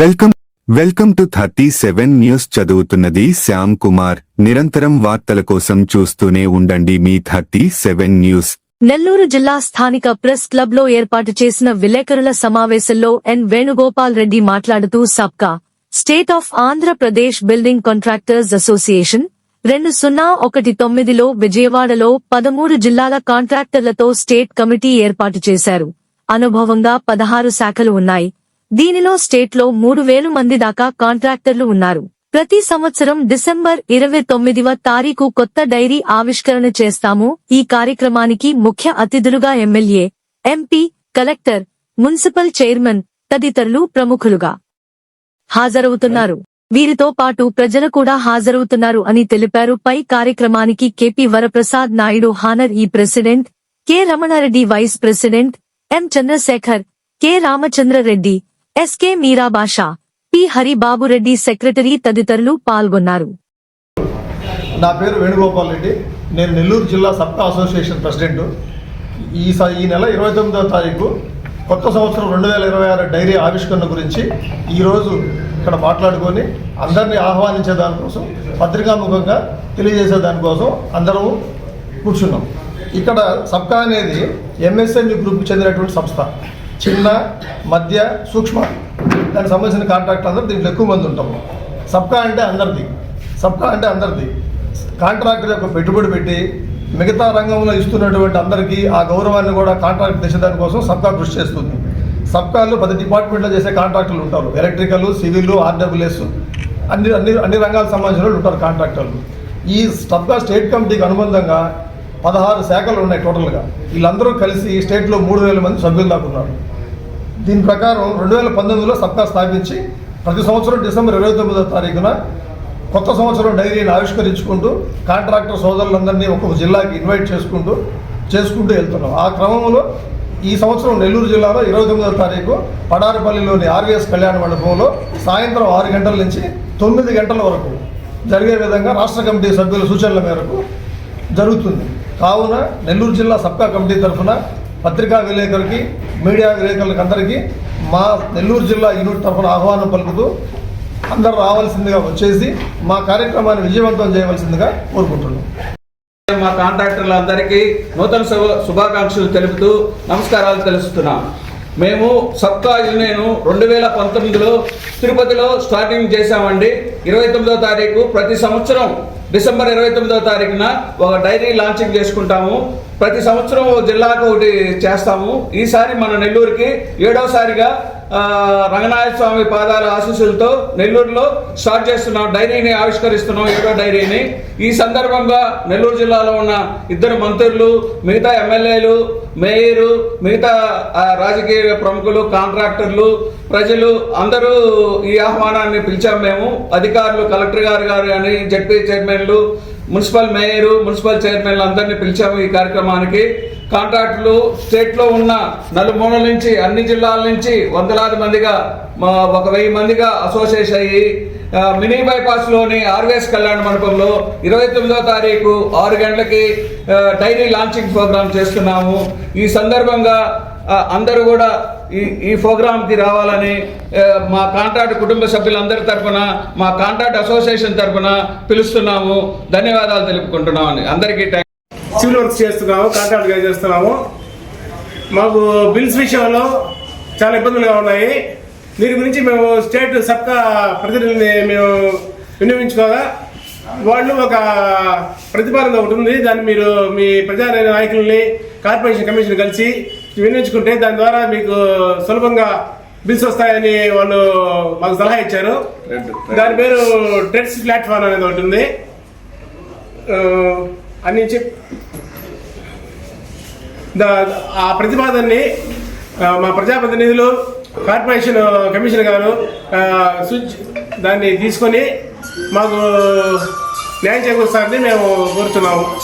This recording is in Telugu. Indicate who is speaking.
Speaker 1: Welcome welcome to thirty seven news చదువుతున్నది శ్యామ్ కుమార్. నిరంతరం వార్తల కోసం చూస్తూనే ఉండండి మీ థర్టీ సెవెన్ న్యూస్.
Speaker 2: నెల్లూరు జిల్లా స్థానిక ప్రెస్ క్లబ్లో ఏర్పాటు చేసిన విలేకరుల సమావేశంలో ఎన్ వేణుగోపాల్ రెడ్డి మాట్లాడుతూ సబ్కా state of Andhra Pradesh building contractors association రెండు సున్నా ఒకటి తొమ్మిదిలో విజయవాడలో పదమూడు జిల్లాల కాంట్రాక్టర్లతో స్టేట్ కమిటీ ఏర్పాటు చేశారు. అనుభవంగా పదహారు శాఖలు ఉన్నాయి. దీనిలో స్టేట్లో మూడు వేలు మంది దాకా కాంట్రాక్టర్లు ఉన్నారు. ప్రతి సంవత్సరం డిసెంబర్ ఇరవై తొమ్మిదివ తారీఖు కొత్త డైరీ ఆవిష్కరణ చేస్తాము. ఈ కార్యక్రమానికి ముఖ్య అతిథులుగా MLA MP collector municipal chairman తదితరులు ప్రముఖులుగా హాజరవుతున్నారు. వీరితో పాటు ప్రజలు కూడా హాజరవుతున్నారు అని తెలిపారు. పై కార్యక్రమానికి KP Varaprasad Naidu honorary president K Ramana Reddy vice president M Chandrashekar K Ramachandra Reddy SK Meera Basha P. Haribabu Reddy secretary తదితరులు పాల్గొన్నారు.
Speaker 3: నా పేరు వేణుగోపాల్ రెడ్డి. నేను నెల్లూరు జిల్లా సప్తా అసోసియేషన్ ప్రెసిడెంట్. ఈ ఈ నెల ఇరవై తొమ్మిదవ తారీఖు కొత్త సంవత్సరం రెండు వేల ఇరవై ఆరు డైరీ ఆవిష్కరణ గురించి ఈరోజు ఇక్కడ మాట్లాడుకొని అందరినీ ఆహ్వానించే దానికోసం పత్రికాముఖంగా తెలియజేసే దానికోసం అందరం కూర్చున్నాం. ఇక్కడ సబ్కా అనేది ఎంఎస్ఎంఈ గ్రూప్కి చెందినటువంటి సంస్థ. చిన్న మధ్య సూక్ష్మ. దానికి సంబంధించిన కాంట్రాక్ట్ అందరూ దీంట్లో ఎక్కువ మంది ఉంటాము సబ్కా అంటే అందరిది. సబ్కా అంటే అందరిది. కాంట్రాక్టర్ యొక్క పెట్టుబడి పెట్టి మిగతా రంగంలో ఇస్తున్నటువంటి అందరికీ ఆ గౌరవాన్ని కూడా కాంట్రాక్ట్ తెచ్చేదాని కోసం సబ్కా కృషి చేస్తుంది. సబ్కాలు పది డిపార్ట్మెంట్లో చేసే కాంట్రాక్టర్లు ఉంటారు. ఎలక్ట్రికల్ సివిల్ ఆర్డబ్ల్యూఎస్ అన్ని అన్ని అన్ని రంగాలకు సంబంధించిన వాళ్ళు ఉంటారు కాంట్రాక్టర్లు ఈ సబ్కా స్టేట్ కమిటీకి అనుబంధంగా పదహారు శాఖలు ఉన్నాయి టోటల్గా. వీళ్ళందరూ కలిసి స్టేట్లో మూడు వేల మంది సభ్యులు దాకున్నారు దీని ప్రకారం రెండు వేల పంతొమ్మిదిలో సబ్కా స్థాపించి ప్రతి సంవత్సరం డిసెంబర్ ఇరవై తొమ్మిదో తారీఖున కొత్త సంవత్సరం డైరీని ఆవిష్కరించుకుంటూ కాంట్రాక్టర్ సోదరులందరినీ ఒక్కొక్క జిల్లాకి ఇన్వైట్ చేసుకుంటూ చేసుకుంటూ వెళ్తున్నాం. ఆ క్రమంలో ఈ సంవత్సరం నెల్లూరు జిల్లాలో ఇరవై తొమ్మిదో తారీఖు పడారపల్లిలోని ఆర్వీఎస్ కళ్యాణ మండపంలో సాయంత్రం ఆరు గంటల నుంచి తొమ్మిది గంటల వరకు జరిగే విధంగా రాష్ట్ర కమిటీ సభ్యుల సూచనల మేరకు జరుగుతుంది. కావున నెల్లూరు జిల్లా సబ్కా కమిటీ తరఫున పత్రికా విలేకరులకి మీడియా విలేకరులకి అందరికీ మా నెల్లూరు జిల్లా యూనిట్ తరఫున ఆహ్వానం పలుకుతూ అందరూ రావాల్సిందిగా వచ్చేసి మా కార్యక్రమాన్ని విజయవంతం చేయవలసిందిగా కోరుకుంటున్నాం.
Speaker 4: మా కాంట్రాక్టర్లందరికీ నూతన శుభాకాంక్షలు తెలుపుతూ నమస్కారాలు తెలుస్తున్నాం. మేము సబ్కా యూనియన్ రెండు వేల పంతొమ్మిదిలో తిరుపతిలో స్టార్టింగ్ చేశామండి. ఇరవై తొమ్మిదో తారీఖు ప్రతి సంవత్సరం డిసెంబర్ ఇరవై తొమ్మిదో తారీఖున ఒక డైరీ లాంచింగ్ చేసుకుంటాము. ప్రతి సంవత్సరం జిల్లాకు ఒకటి చేస్తాము. ఈసారి మన నెల్లూరుకి ఏడవసారిగా రంగనాయ రంగనాథ స్వామి పాదాల ఆశీస్సులతో నెల్లూరులో స్టార్ట్ చేస్తున్నాం. డైరీని ఆవిష్కరిస్తున్నాం ఏడో డైరీని. ఈ సందర్భంగా నెల్లూరు జిల్లాలో ఉన్న ఇద్దరు మంత్రులు మిగతా ఎమ్మెల్యేలు మేయరు మిగతా రాజకీయ ప్రముఖులు కాంట్రాక్టర్లు ప్రజలు అందరూ ఈ ఆహ్వానాన్ని పిలిచాం మేము. అధికారులు కలెక్టర్ గారు గారు కానీ జడ్పీ చైర్మన్లు మున్సిపల్ మేయరు మున్సిపల్ చైర్మన్లు అందరినీ పిలిచాము ఈ కార్యక్రమానికి. కాంట్రాక్టులు స్టేట్లో ఉన్న నలుమూల నుంచి అన్ని జిల్లాల నుంచి వందలాది మందిగా మా ఒక వెయ్యి మందిగా అసోసియేషన్ అయ్యి మినీ బైపాస్లోని ఆర్వేస్ కళ్యాణ మండపంలో ఇరవై తొమ్మిదో తారీఖు ఆరు గంటలకి డైరీ లాంచింగ్ ప్రోగ్రామ్ చేస్తున్నాము. ఈ సందర్భంగా అందరూ కూడా ఈ ఈ ప్రోగ్రాంకి రావాలని మా కాంట్రాక్ట్ కుటుంబ సభ్యులందరి తరఫున మా కాంట్రాక్ట్ అసోసియేషన్ తరపున పిలుస్తున్నాము. ధన్యవాదాలు తెలుపుకుంటున్నామని అందరికీ థ్యాంక్
Speaker 5: సివిల్ వర్క్స్ చేస్తున్నాము కాంట్రాక్ట్గా చేస్తున్నాము. మాకు బిల్స్ విషయంలో చాలా ఇబ్బందులుగా ఉన్నాయి. దీని గురించి మేము స్టేట్ సబ్కా ప్రతినిధిని మేము వినియోగించుకోగా వాళ్ళు ఒక ప్రతిపాదన ఒకటి ఉంది. దాన్ని మీరు మీ ప్రజా నాయకుల్ని కార్పొరేషన్ కమిషన్ కలిసి వినియోగించుకుంటే దాని ద్వారా మీకు సులభంగా బిల్స్ వస్తాయని వాళ్ళు మాకు సలహా ఇచ్చారు. దాని పేరు ట్రెడ్స్ ప్లాట్ఫామ్ అనేది ఒకటి ఉంది. దా- ఆ ప్రతిపాదనని మా ప్రజాప్రతినిధులు కార్పొరేషన్ కమిషన్ గారు దాన్ని తీసుకొని మాకు న్యాయం చేకూరుస్తారని మేము కోరుతున్నాము.